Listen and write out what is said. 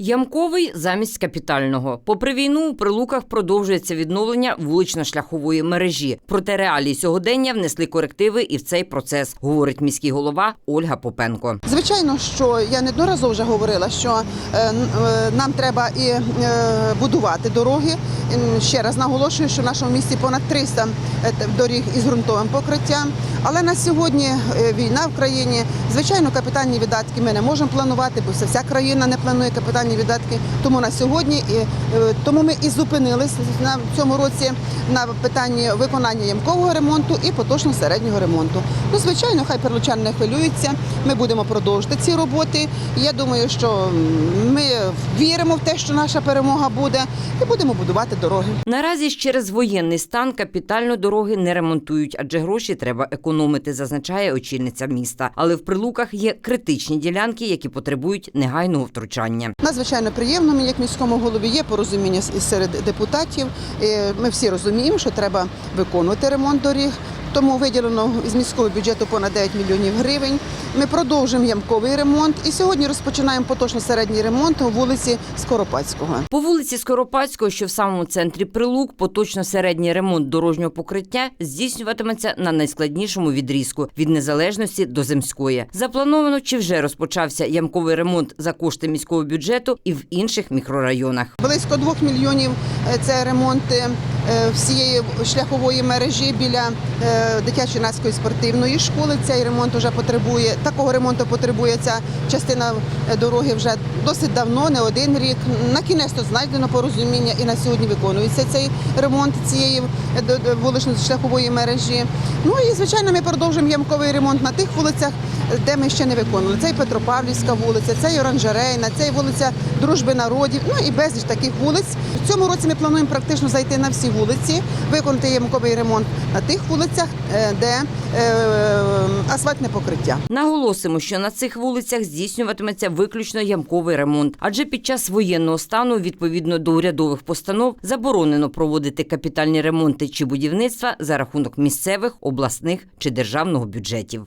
Ямковий замість капітального. Попри війну, у прилуках продовжується відновлення вулично-шляхової мережі. Проте реалії сьогодення внесли корективи і в цей процес, говорить міський голова Ольга Попенко. Звичайно, що я неодноразово вже говорила, що е, е, нам треба і е, будувати дороги. Ще раз наголошую, що в нашому місті понад 300 е, доріг із ґрунтовим покриттям. Але на сьогодні е, війна в країні. Звичайно, капітальні видатки ми не можемо планувати, бо вся країна не планує капітальні видатки. Тому на сьогодні і е, тому ми і зупинились на цьому році на питанні виконання ямкового ремонту і поточно середнього ремонту. Ну, звичайно, хай перлучани не хвилюються. Ми будемо продовжувати ці роботи. Я думаю, що ми віримо в те, що наша перемога буде, і будемо будувати дороги. Наразі через воєнний стан капітально дороги не ремонтують, адже гроші треба економити, зазначає очільниця міста. Але в прилуках є критичні ділянки, які потребують негайного втручання. Надзвичайно приємно мені, як міському голові, є порозуміння серед депутатів. Ми всі розуміємо, що треба виконувати ремонт доріг. Тому виділено з міського бюджету понад 9 мільйонів гривень. Ми продовжимо ямковий ремонт і сьогодні розпочинаємо поточно середній ремонт у вулиці Скоропадського. По вулиці Скоропадського, що в самому центрі Прилук, поточно середній ремонт дорожнього покриття здійснюватиметься на найскладнішому відрізку від незалежності до земської. Заплановано чи вже розпочався ямковий ремонт за кошти міського бюджету і в інших мікрорайонах. Близько двох мільйонів е, це ремонт е, всієї шляхової мережі біля е, дитячо-юнацької спортивної школи. Цей ремонт вже потребує такого ремонту. Потребує ця частина е, дороги вже досить давно, не один рік. На кінець то знайдено порозуміння, і на сьогодні виконується цей ремонт цієї е, вулично-шляхової мережі. Ну і звичайно, ми продовжуємо ямковий ремонт на тих вулицях, де ми ще не виконували. Це і Петропавлівська вулиця, це і Оранжерейна, це і вулиця Дружби народів. Ну і безліч таких вулиць. В цьому році ми плануємо практично зайти на всі вулиці, виконати ямковий ремонт на тих вулицях, е, де е, асфальтне покриття. Наголосимо, що на цих вулицях здійснюватиметься виключно ямковий ремонт, адже під час воєнного стану, відповідно до урядових постанов, заборонено проводити капітальні ремонти чи будівництва за рахунок місцевих, обласних чи державного бюджетів.